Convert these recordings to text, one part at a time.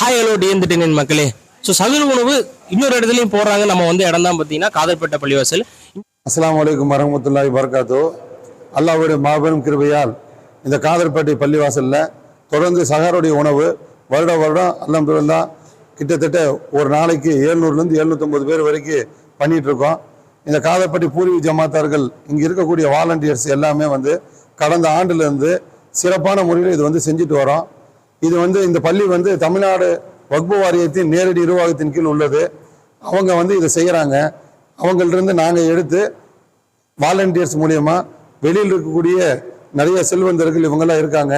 Hi hello TN மக்களே. So சதுர உணவு இன்னொரு இடத்துலையும் போடுறாங்க. நம்ம வந்து இடம் தான் பார்த்தீங்கன்னா காதல்பட்ட பள்ளிவாசல். அஸ்லாம் வலைக்கம் வரமத்துல்லாஹி வரகாத்தோ அல்லாவுடைய மாபெரும் கிருபையால் இந்த காதர்பேட்டை பள்ளிவாசலில் தொடர்ந்து சகாருடைய உணவு வருட வருடம் அல்ஹம்துலில்லாஹ் கிட்டத்தட்ட ஒரு நாளைக்கு ஏழ்நூறுலேருந்து எழுநூற்றம்பது பேர் வரைக்கும் பண்ணிகிட்ருக்கோம். இருக்கோம் இந்த காதர்பட்டி பூர்வீக ஜமாத்தார்கள் இங்கே இருக்கக்கூடிய வாலண்டியர்ஸ் எல்லாமே வந்து கடந்த ஆண்டுலேருந்து சிறப்பான முறையில் இது வந்து செஞ்சுட்டு வரோம். இது வந்து இந்த பள்ளி வந்து தமிழ்நாடு வக்பு வாரியத்தின் நேரடி நிர்வாகத்தின் கீழ் உள்ளது. அவங்க வந்து இதை செய்கிறாங்க அவங்கள்டிருந்து நாங்கள் எடுத்து வாலண்டியர்ஸ் மூலியமா வெளியில் இருக்கக்கூடிய நிறைய செல்வந்தர்கள் இவங்கெல்லாம் இருக்காங்க.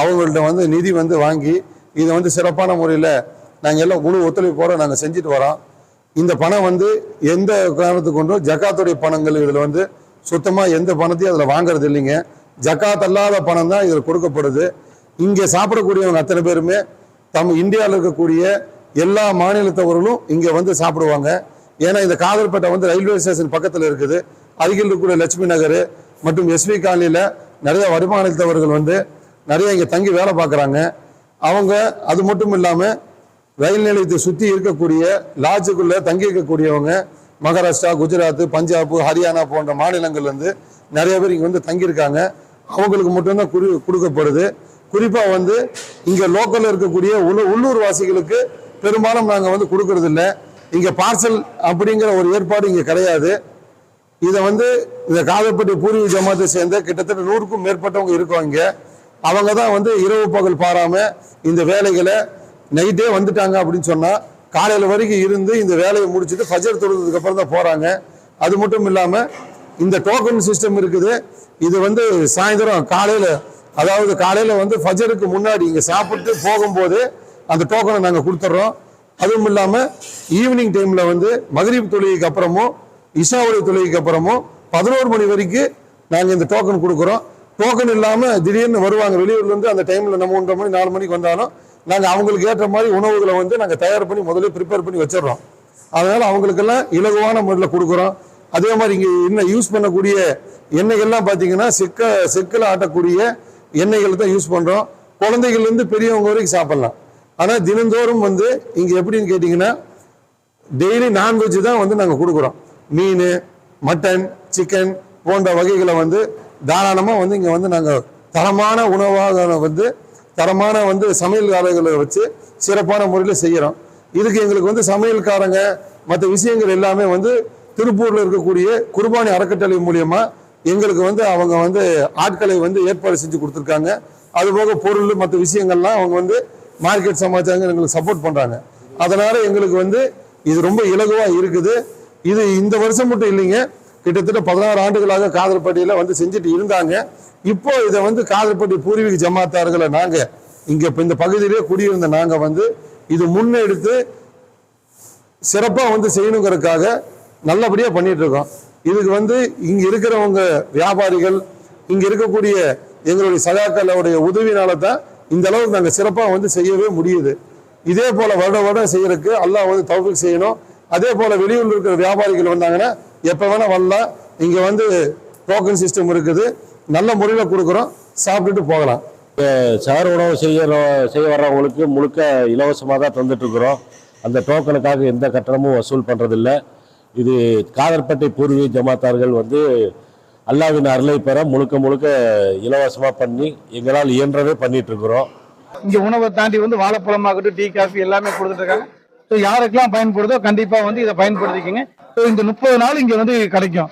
அவங்கள்ட்ட வந்து நிதி வந்து வாங்கி இதை வந்து சிறப்பான முறையில் நாங்கள் எல்லாம் முழு ஒத்துழைப்போட நாங்கள் செஞ்சுட்டு வரோம். இந்த பணம் வந்து எந்த காரணத்துக்கு கொண்டும் ஜக்காத்துடைய பணங்கள் இதில் வந்து சுத்தமாக எந்த பணத்தையும் அதில் வாங்குறது இல்லைங்க. ஜக்காத் அல்லாத பணம் தான் இதில் கொடுக்கப்படுது. இங்கே சாப்பிடக்கூடியவங்க அத்தனை பேருமே தம் இந்தியாவில் இருக்கக்கூடிய எல்லா மாநிலத்தவர்களும் இங்கே வந்து சாப்பிடுவாங்க. ஏன்னா இந்த காதல்பேட்டை வந்து ரயில்வே ஸ்டேஷன் பக்கத்தில் இருக்குது. அருகில் இருக்கக்கூடிய லட்சுமி நகர் மற்றும் எஸ்வி காலனியில் நிறைய வருமானத்தவர்கள் வந்து நிறைய இங்கே தங்கி வேலை பார்க்குறாங்க. அவங்க அது மட்டும் இல்லாமல் ரயில் நிலையத்தை சுற்றி இருக்கக்கூடிய லாட்ஜுக்குள்ளே தங்கி இருக்கக்கூடியவங்க மகாராஷ்டிரா குஜராத் பஞ்சாப் ஹரியானா போன்ற மாநிலங்கள்லேருந்து நிறைய பேர் இங்கே வந்து தங்கியிருக்காங்க. அவங்களுக்கு மட்டும்தான் குடி கொடுக்கப்படுது. குறிப்பாக வந்து இங்கே லோக்கலில் இருக்கக்கூடிய உள்ள உள்ளூர் வாசிகளுக்கு பெரும்பாலும் நாங்கள் வந்து கொடுக்கறது இங்கே பார்சல் அப்படிங்கிற ஒரு ஏற்பாடு இங்கே கிடையாது. இதை வந்து இந்த காதப்பட்டி பூர்வீக ஜமாத்தை சேர்ந்த கிட்டத்தட்ட நூறுக்கும் மேற்பட்டவங்க இருக்கவங்க அவங்க தான் வந்து இரவு பகல் பாராம இந்த வேலைகளை நைட்டே வந்துட்டாங்க அப்படின்னு சொன்னா காலையில வரைக்கும் இருந்து இந்த வேலையை முடிச்சுட்டு ஃபஜர் தொழுதுக்கு அப்புறம் தான் போறாங்க. அது மட்டும் இல்லாம இந்த டோக்கன் சிஸ்டம் இருக்குது. இது வந்து சாயந்தரம் காலையில அதாவது காலையில் வந்து ஃபஜருக்கு முன்னாடி இங்கே சாப்பிட்டு போகும்போது அந்த டோக்கனை நாங்கள் கொடுத்துட்றோம் அதுவும் இல்லாமல் ஈவினிங் டைமில் வந்து மகரீப் தொழுகைக்கு அப்புறமும் இஷாவுடைய தொழுகைக்கு அப்புறமும் பதினோரு மணி வரைக்கும் நாங்கள் இந்த டோக்கன் கொடுக்குறோம். டோக்கன் இல்லாமல் திடீர்னு வருவாங்க. வெளியூர்லேருந்து அந்த டைமில் நம்ம ஒன்றரை மணி நாலு மணிக்கு வந்தாலும் நாங்கள் அவங்களுக்கு ஏற்ற மாதிரி உணவுகளை வந்து நாங்கள் தயார் பண்ணி முதல்ல ப்ரிப்பேர் பண்ணி வச்சிடுறோம். அதனால் அவங்களுக்கெல்லாம் இலகுவான முறையில் கொடுக்குறோம். அதே மாதிரி இங்கே இன்னும் யூஸ் பண்ணக்கூடிய எண்ணெய்கள்லாம் பார்த்தீங்கன்னா செக்க செக்கில் ஆட்டக்கூடிய எண்ணெய்கள் தான் யூஸ் பண்ணுறோம் குழந்தைகள்லேருந்து பெரியவங்க வரைக்கும் சாப்பிட்லாம். ஆனால் தினந்தோறும் வந்து இங்கே எப்படின்னு கேட்டிங்கன்னா டெய்லி நான்வெஜ் தான் வந்து நாங்கள் கொடுக்குறோம். மீன் மட்டன் சிக்கன் போன்ற வகைகளை வந்து தாராளமாக வந்து இங்கே வந்து நாங்கள் தரமான உணவாக வந்து தரமான வந்து சமையல்காரர்களை வச்சு சிறப்பான முறையில் செய்கிறோம் இதுக்கு எங்களுக்கு வந்து சமையல்காரங்க மற்ற விஷயங்கள் எல்லாமே வந்து திருப்பூரில் இருக்கக்கூடிய குர்பானி அறக்கட்டளை மூலியமாக எங்களுக்கு வந்து அவங்க வந்து ஆட்களை வந்து ஏற்பாடு செஞ்சு கொடுத்துருக்காங்க. அதுபோக பொருள் மற்ற விஷயங்கள்லாம் அவங்க வந்து மார்க்கெட் சமாச்சாரங்க எங்களுக்கு சப்போர்ட் பண்ணுறாங்க அதனால் எங்களுக்கு வந்து இது ரொம்ப இலகுவாக இருக்குது. இது இந்த வருஷம் மட்டும் இல்லைங்க. கிட்டத்தட்ட பதினாறு ஆண்டுகளாக காதல்பட்டியில் வந்து செஞ்சுட்டு இருந்தாங்க. இப்போ இதை வந்து காதல்பட்டி பூர்வீக ஜமாத்தார்களை நாங்கள் இங்கே இப்போ இந்த பகுதியிலே குடியிருந்த நாங்கள் வந்து இது முன்னெடுத்து சிறப்பாக வந்து செய்யணுங்கிறதுக்காக நல்லபடியாக பண்ணிகிட்ருக்கோம் இதுக்கு வந்து இங்க இருக்கிறவங்க வியாபாரிகள் இங்க இருக்கக்கூடிய எங்களுடைய சகாக்களுடைய உதவினால தான் இந்த அளவுக்கு நாங்கள் சிறப்பாக வந்து செய்யவே முடியுது. இதே போல வருட வருடம் செய்யறதுக்கு அல்லாஹ் வந்து தௌஃபீக் செய்யணும். அதே போல வெளியூர்ல இருக்கிற வியாபாரிகள் வந்தாங்கன்னா எப்ப வேணா வரலாம். இங்க வந்து டோக்கன் சிஸ்டம் இருக்குது. நல்ல முறையில கொடுக்குறோம். சாப்பிட்டுட்டு போகலாம். சார் உணவு செய்ய செய்ய வர்றவங்களுக்கு முழுக்க இலவசமாக தான் தந்துட்டு இருக்கிறோம். அந்த டோக்கனுக்காக எந்த கட்டணமும் வசூல் பண்ணுறதில்ல இது காதர்பட்டை பூர்வீக ஜமாத்தார்கள் வந்து அல்லாவின் அருளை பெற முழுக்க முழுக்க இலவசமாக பண்ணி எங்களால் இயன்றவே பண்ணிட்டு இருக்கிறோம். இங்கே உணவை தாண்டி வந்து வாழைப்பழமாகட்டும் டீ காஃபி எல்லாமே கொடுத்துட்ருக்காங்க ஸோ யாருக்கெல்லாம் பயன்படுதோ கண்டிப்பாக வந்து இதை பயன்படுத்திக்கங்க. ஸோ இந்த முப்பது நாள் இங்கே வந்து கிடைக்கும்.